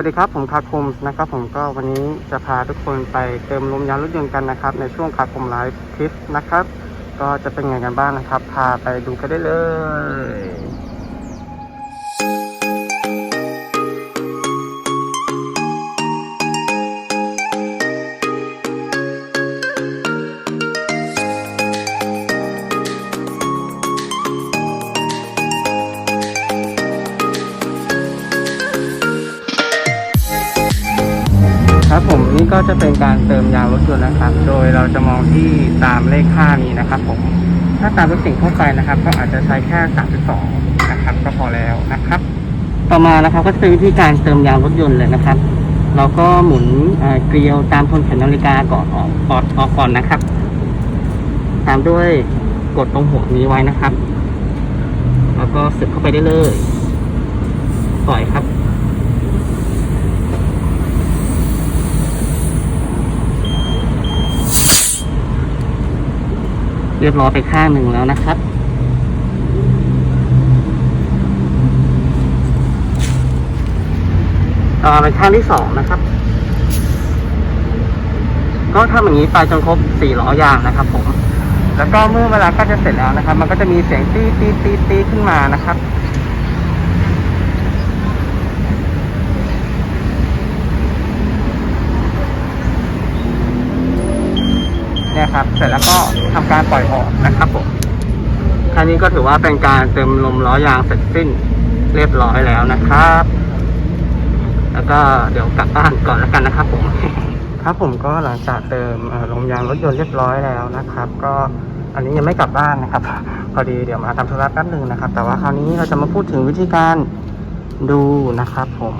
วัสดีครับผมคาคมนะครับ ผมก็วันนี้จะพาทุกคนไปเติมลมยางรถยนต์กันนะครับ ในช่วงคาคมไลฟ์คลิปนะครับ ก็จะเป็นไงกันบ้างนะครับ พาไปดูกันได้เลย ครับผมนี่ก็จะเป็นการเติมยางรถยนต์นะครับ โดยเราจะมองที่ตามเลขค่านี้นะครับ ผมถ้าตามรถสิ่งทั่วไปนะครับ ก็อาจจะใช้แค่32นะครับ ก็พอแล้วนะครับ ต่อมานะครับก็จะเป็นวิธีการเติมยางรถยนต์เลยนะครับ เราก็หมุนเกลียวตามทนเข็มนาฬิกาก่อนออกออกออกก่อนนะครับ ตามด้วยกดตรงหัวนี้ไว้นะครับ แล้วก็สึกเข้าไปได้เลยปล่อยครับ เรียบร้อยไปข้างหนึ่งแล้วนะครับ ต่อมาเป็นข้างที่สองนะครับ ก็ทำอย่างนี้ไปจนครบสี่ล้อยางนะครับ ผม แล้วก็เมื่อเวลาก็จะเสร็จแล้วนะครับ มันก็จะมีเสียงตีตีตีตีขึ้นมานะครับเนี่ยครับ เสร็จแล้วก็ ทำการปล่อยออกนะครับผมแค่นี้ก็ถือว่าเป็นการเติมลมล้อยางเสร็จสิ้นเรียบร้อยแล้วนะครับ แล้วก็เดี๋ยวกลับบ้านก่อนแล้วกันนะครับผมครับผมก็หลังจากเติมลมยางรถยนต์เรียบร้อยแล้วนะครับ ก็อันนี้ยังไม่กลับบ้านนะครับ พอดีเดี๋ยวมาทำธุระแป๊บหนึ่งนะครับ แต่ว่าคราวนี้เราจะมาพูดถึงวิธีการดูนะครับ ผม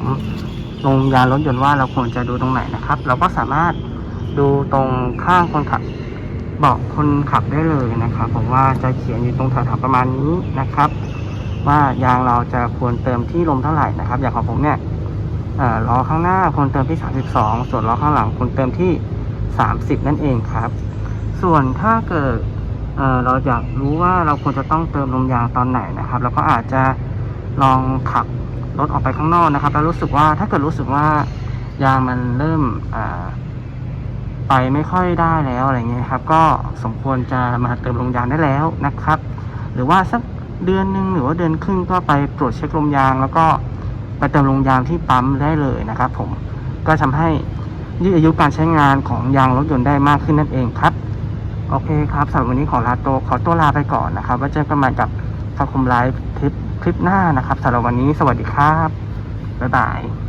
ลมยางรถยนต์ว่าเราควรจะดูตรงไหนนะครับ เราก็สามารถดูตรงข้างคนขับ บอกคนขับได้เลยนะครับผมว่าจะเขียนอยู่ตรงแถวๆประมาณนี้นะครับ ว่ายางเราจะควรเติมที่ลมเท่าไหร่นะครับ อย่างของผมเนี่ยล้อข้างหน้าควรเติมที่ 32 ส่วนล้อข้างหลังควรเติมที่ 30 นั่นเองครับ ส่วนถ้าเกิดเเราอยากรู้ว่าเราควรจะต้องเติมลมยางตอนไหนนะครับเราก็อาจจะลองขับรถออกไปข้างนอกนะครับ แล้วรู้สึกว่าถ้าเกิดรู้สึกว่ายางมันเริ่มอ่า ไปไม่ค่อยได้แล้วอะไรเงี้ยครับ ก็สมควรจะมาเติมลมยางได้แล้วนะครับ หรือว่าสักเดือนหนึ่งหรือว่าเดือนครึ่งก็ไปตรวจเช็คลมยาง แล้วก็ไปเติมลมยางที่ปั๊มได้เลยนะครับ ผมก็ทำให้ยืดอายุการใช้งานของยางรถยนต์ได้มากขึ้นนั่นเองครับ โอเคครับสำหรับวันนี้ขอลาตัวขอตัวลาไปก่อนนะครับไว้เจอกันใหม่กับสังคมไลฟ์คลิปคลิปหน้านะครับสำหรับวันนี้สวัสดีครับบ๊ายบาย